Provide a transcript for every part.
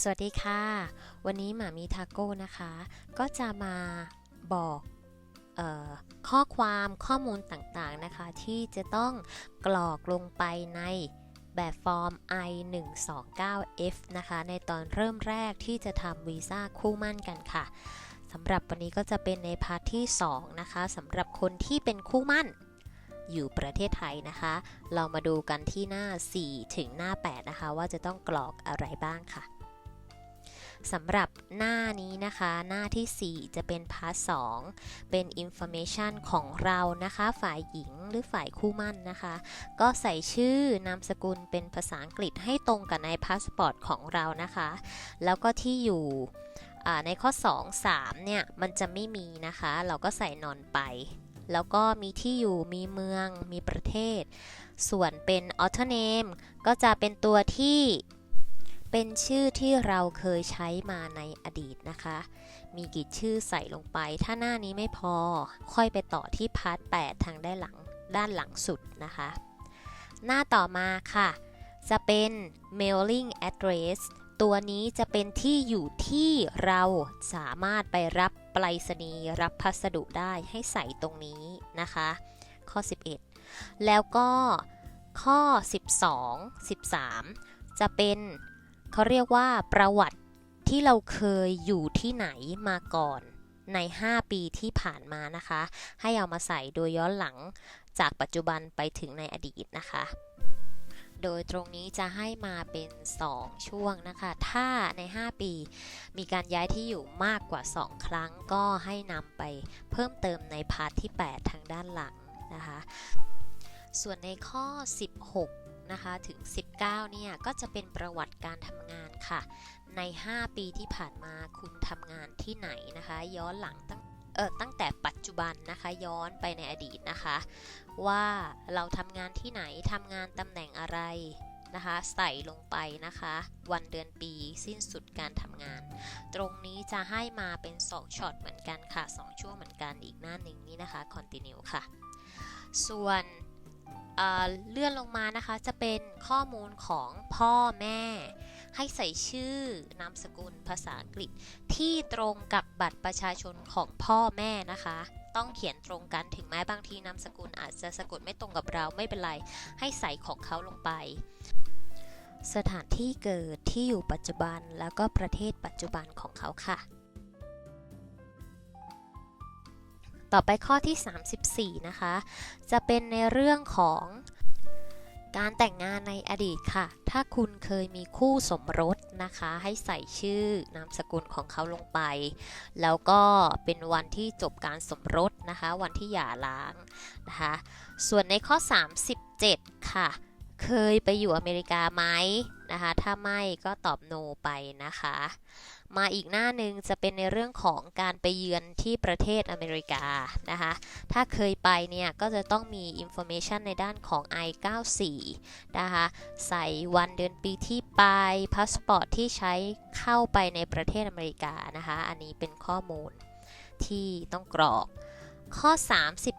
สวัสดีค่ะ วันนี้หมามีทาโก้นะคะ ก็จะมาบอกออข้อความข้อมูลต่างๆนะคะ ที่จะต้องกรอกลงไปในแบบฟอร์ม I129F นะคะ ในตอนเริ่มแรกที่จะทำวีซ่าคู่มั่นกันค่ะสำหรับวันนี้ก็จะเป็นในพาร์ทที่ 2 นะคะสำหรับคนที่เป็นคู่มั่นอยู่ประเทศไทยนะคะ เรามาดูกันที่หน้า 4 ถึงหน้า 8 นะคะ ว่าจะต้องกรอกอะไรบ้างค่ะ สำหรับหน้านี้นะคะ หน้าที่ 4 จะเป็นพาร์ท2เป็น information ของเรานะคะ ฝ่ายหญิงหรือฝ่ายคู่มั่นนะคะ ก็ใส่ชื่อนามสกุลเป็นภาษาอังกฤษให้ตรงกับในพาสปอร์ตของเรานะคะ แล้วก็ที่อยู่ในข้อ 2 3 เนี่ย มันจะไม่มีนะคะ เราก็ใส่นอนไป แล้วก็มีที่อยู่มีเมืองมีประเทศ ส่วนเป็น author name ก็จะเป็นตัวที่ เป็นชื่อที่เราเคยใช้มาในอดีตนะคะ มีกี่ชื่อใส่ลงไป ถ้าหน้านี้ไม่พอ ค่อยไปต่อที่พาร์ท 8 ทางด้านหลัง ด้านหลังสุดนะคะ หน้าต่อมาค่ะ จะเป็น mailing address ตัวนี้จะเป็นที่อยู่ที่เราสามารถไปรับไปรษณีย์รับพัสดุได้ให้ใส่ตรงนี้นะคะ ข้อ 11 แล้วก็ข้อ 12 13 จะเป็น เขาเรียกว่าประวัติที่เราเคยอยู่ที่ไหนมาก่อนใน 5 ปีที่ผ่านมานะคะ ให้เอามาใส่โดยย้อนหลังจากปัจจุบันไปถึงในอดีตนะคะ โดยตรงนี้จะให้มาเป็น 2 ช่วงนะคะ ถ้าใน 5 ปี มีการย้ายที่อยู่มากกว่า 2 ครั้งก็ให้นำไปเพิ่มเติมในพาร์ทที่ 8 ทางด้านหลังนะคะ ส่วนในข้อ 16 นะคะถึง 19 เนี่ย ก็จะเป็นประวัติการทำงานค่ะ ใน 5 ปีที่ผ่านมาคุณทำงานที่ไหนนะคะ ย้อนหลังตั้งเออตั้งแต่ปัจจุบันนะคะย้อนไปในอดีตนะคะ ว่าเราทำงานที่ไหนทำงานตำแหน่งอะไรนะคะใส่ลงไปนะคะ วันเดือนปีสิ้นสุดการทำงาน ตรงนี้จะให้มาเป็น 2ช็อตเหมือนกันค่ะ 2 ช่วงเหมือนกันอีกหน้าหนึ่งนี่นะคะ continue ค่ะ ส่วน เลื่อนลงมานะคะจะเป็นข้อมูลของพ่อแม่ ให้ใส่ชื่อนามสกุลภาษาอังกฤษ ที่ตรงกับบัตรประชาชนของพ่อแม่นะคะ ต้องเขียนตรงกันถึงแม้บางทีนามสกุลอาจจะสะกดไม่ตรงกับเราไม่เป็นไร ให้ใส่ของเขาลงไป สถานที่เกิดที่อยู่ปัจจุบันแล้วก็ประเทศปัจจุบันของเขาค่ะ ต่อไปข้อที่ 34 นะคะ จะเป็นในเรื่องของการแต่งงานในอดีตค่ะ ถ้าคุณเคยมีคู่สมรสนะคะ ให้ใส่ชื่อนามสกุลของเขาลงไป แล้วก็เป็นวันที่จบการสมรสนะคะ วันที่หย่าร้างนะคะ ส่วนในข้อ 37 ค่ะ เคยไปอยู่อเมริกาไหม นะคะ ถ้าไม่ก็ตอบ no ไปนะคะ มาอีกหน้าหนึ่งจะเป็นในเรื่องของการไปเยือนที่ประเทศอเมริกานะคะ ถ้าเคยไปเนี่ย ก็จะต้องมี information ในด้านของ I94 นะคะ ใส่วันเดือนปีที่ไป พาสปอร์ตที่ใช้เข้าไปในประเทศอเมริกานะคะ อันนี้เป็นข้อมูลที่ต้องกรอกข้อ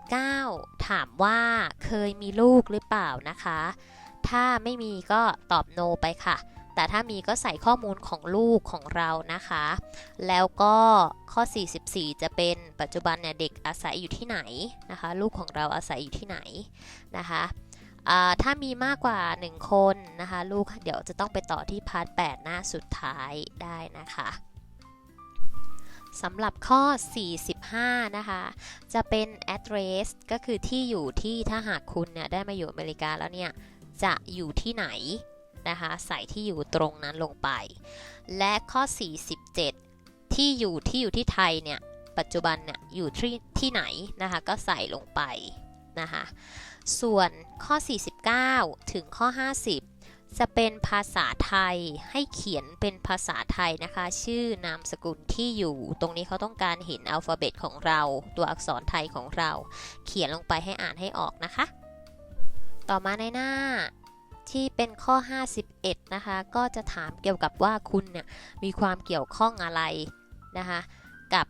39 ถามว่าเคยมีลูกหรือเปล่านะคะ ถ้าไม่มีก็ตอบ no ไปค่ะ แต่ถ้ามีก็ใส่ข้อมูลของลูกของเรานะคะ แล้วก็ข้อ 44 จะเป็นปัจจุบันเนี่ยเด็กอาศัยอยู่ที่ไหนนะคะ ลูกของเราอาศัยอยู่ที่ไหนนะคะถ้ามีมากกว่า 1 คนนะคะ ลูกเดี๋ยวจะต้องไปต่อที่พาร์ท 8 หน้าสุดท้ายได้นะคะสำหรับข้อ 45 นะคะ จะเป็น address ก็คือที่อยู่ที่ถ้าหากคุณเนี่ยได้มาอยู่อเมริกาแล้วเนี่ย จะอยู่ที่ไหนนะคะใส่ที่อยู่ตรงนั้นลงไป และข้อ 47 ที่อยู่ที่อยู่ที่ไทยเนี่ยปัจจุบันเนี่ยอยู่ที่ที่ไหนนะคะก็ใส่ลงไปนะคะส่วนข้อ 49 ถึงข้อ 50 จะเป็นภาษาไทยให้เขียนเป็นภาษาไทยนะคะ ชื่อนามสกุลที่อยู่ ตรงนี้เขาต้องการเห็นอัลฟาเบตของเรา ตัวอักษรไทยของเรา เขียนลงไปให้อ่านให้ออกนะคะ ต่อมาในหน้าที่เป็นข้อ 51 นะคะ ก็จะถามเกี่ยวกับว่าคุณเนี่ยมีความเกี่ยวข้องอะไรนะคะ กับ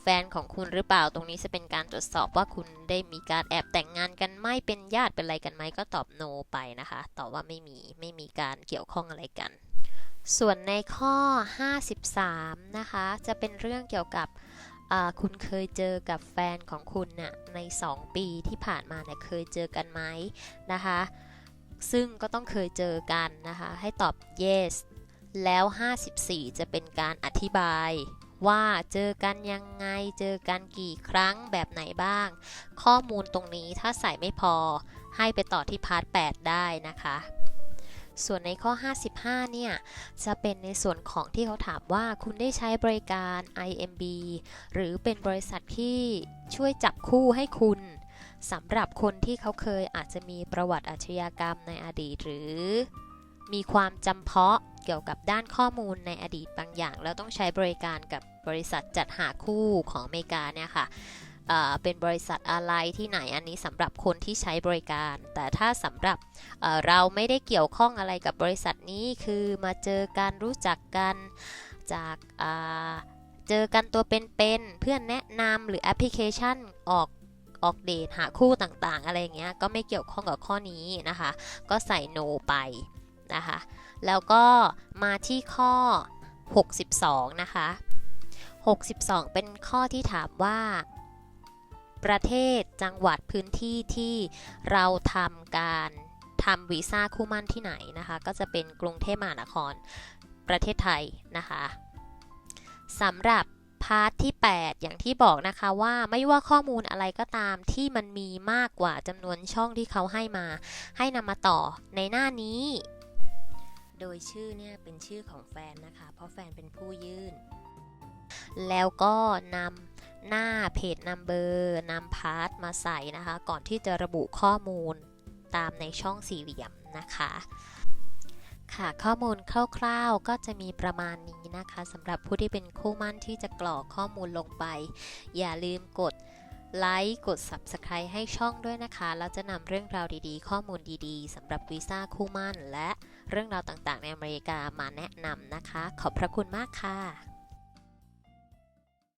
แฟนของคุณหรือเปล่า ตรงนี้จะเป็นการตรวจสอบว่าคุณได้มีการแอบแต่งงานกันไหมเป็นญาติเป็นอะไรกันไหมก็ตอบโ no ไปนะคะ ตอบว่าไม่มี ไม่มีการเกี่ยวข้องอะไรกัน ส่วนในข้อ 53 นะคะ จะเป็นเรื่องเกี่ยวกับ คุณเคยเจอกับแฟนของคุณน่ะใน 2 ปีที่ผ่านมาเนี่ยเคยเจอกันไหมนะคะ ซึ่งก็ต้องเคยเจอกันนะคะ ให้ตอบ yes แล้ว 54 จะเป็นการอธิบายว่าเจอกันยังไง เจอกันกี่ครั้งแบบไหนบ้าง ข้อมูลตรงนี้ถ้าใส่ไม่พอให้ไปต่อที่พาร์ท 8 ได้นะคะ ส่วนในข้อ 55 เนี่ย จะเป็นในส่วนของที่เขาถามว่าคุณได้ใช้บริการ IMB หรือเป็นบริษัทที่ช่วยจับคู่ให้คุณสำหรับคนที่เขาเคยอาจจะมีประวัติอาชญากรรมในอดีตหรือ มีความจำเพาะเกี่ยวกับด้านข้อมูลในอดีตบางอย่าง แล้วต้องใช้บริการกับบริษัทจัดหาคู่ของอเมริกาเนี่ยค่ะ เป็นบริษัทอะไรที่ไหนอันนี้สำหรับคนที่ใช้บริการ แต่ถ้าสำหรับเราไม่ได้เกี่ยวข้องอะไรกับบริษัทนี้คือมาเจอกันรู้จักกันจากาเจอกันตัวเป็นๆเพื่อนแนะนำหรือแอปพลิเคชันออกออกเดทหาคู่ต่างๆ อะไรเงี้ยก็ไม่เกี่ยวข้องกับข้อนี้นะคะ ก็ใส่ no ไปนะคะ แล้วก็มาที่ข้อ 62 นะคะ 62 เป็นข้อที่ถามว่า ประเทศจังหวัดพื้นที่ที่เราทำการทำวีซ่าคู่มั่นที่ไหนนะคะ ก็จะเป็นกรุงเทพมหานครประเทศไทยนะคะสำหรับพาร์ทที่ 8 อย่างที่บอกนะคะว่าไม่ว่าข้อมูลอะไรก็ตามที่มันมีมากกว่าจำนวนช่องที่เขาให้มา ให้นำมาต่อในหน้านี้ โดยชื่อเนี่ยเป็นชื่อของแฟนนะคะ เพราะแฟนเป็นผู้ยื่น แล้วก็นำ หน้าเพจนัมเบอร์นำพาร์ทมาใส่นะคะ ก่อนที่จะระบุข้อมูลตามในช่องสี่เหลี่ยมนะคะค่ะข้อมูลคร่าวๆก็จะมีประมาณนี้นะคะสำหรับผู้ที่เป็นคู่มั่นที่จะกรอกข้อมูลลงไป อย่าลืมกดไลค์กด Subscribe ให้ช่องด้วยนะคะแล้วจะนำเรื่องราวดีๆ ข้อมูลดีๆสำหรับวีซ่าคู่มั่น และเรื่องราวต่างๆ ในอเมริกามาแนะนำนะคะ ขอบพระคุณมากค่ะ